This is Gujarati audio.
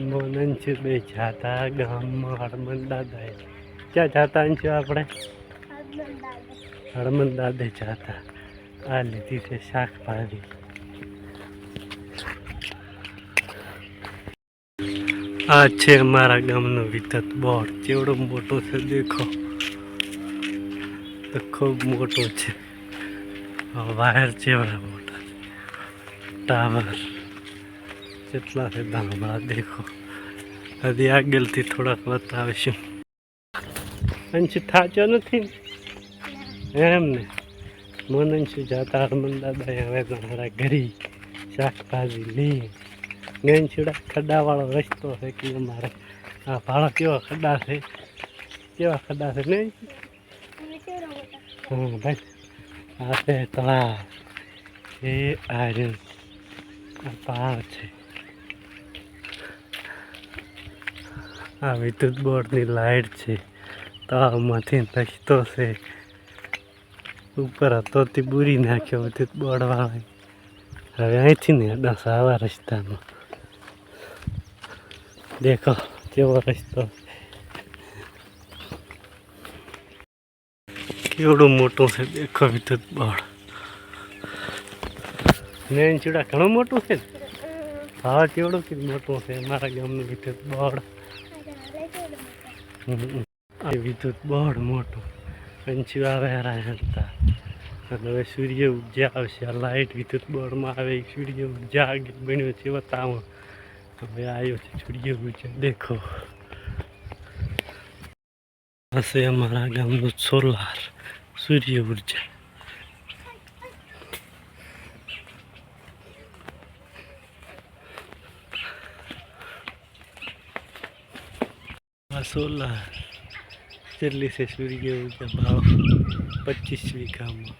મોનન છે બે જાતા ગામમાં હળમન દાદા ક્યાં જાતા છો આપણે? હળમન દાદે જાતા. આ લીધી છે શાકભાજી. આ છે અમારા ગામનું વિદ્યુત બોર્ડ કેવડો મોટો છે દેખો. તો ખૂબ મોટો છે. વાયર ચેવડા મોટા ટાવર. કેટલા છે ધામડા દેખો. હજી આગળથી થોડાક બતાવીશું. અંશ થાચો નથી એમ ને. મન અંશ જાતા હરમન દાદા હવે તમારા ઘરે શાકભાજી લઈ. નેનછીડા ખડાવાળો રસ્તો છે કે અમારે. આ ભાડો કેવા ખડા છે? કેવા ખડા છે નહીં હા, ભાઈ. આ છે તળાવ. એ આ પહાડ છે. આ વિદ્યુત બોર્ડની લાઇટ છે. તળાવમાંથી રસ્તો છે. ઉપર હતો તે બુરી નાખ્યો વિદ્યુત બોર્ડવાળા હવે અહીંથી ને દસ આવા રસ્તામાં. દેખો કેવો રસ્તો. કેવડું મોટું છે, દેખો વિદ્યુત બોર્ડ મેન ચૂડા ઘણું મોટું છે ને? હા, કેવડું કીધું મોટું છે, મારા ગામનું વિદ્યુત બોર્ડ. આ વિદ્યુત બોર્ડ મોટું. પંચી આવે હતા. અને હવે સૂર્ય ઊર્જા આવશે. આ લાઇટ વિદ્યુત બોર્ડમાં આવે સૂર્ય ઊર્જા આગળ બન્યો છે. બતાવો હવે આવ્યો છે સૂર્ય ઊર્જા. દેખો. હશે અમારા ગામનું સોલાર સૂર્ય ઊર્જા. આ સોલાર કેટલી છે સૂર્ય ઊર્જા ભાવ પચીસ વીઘામાં.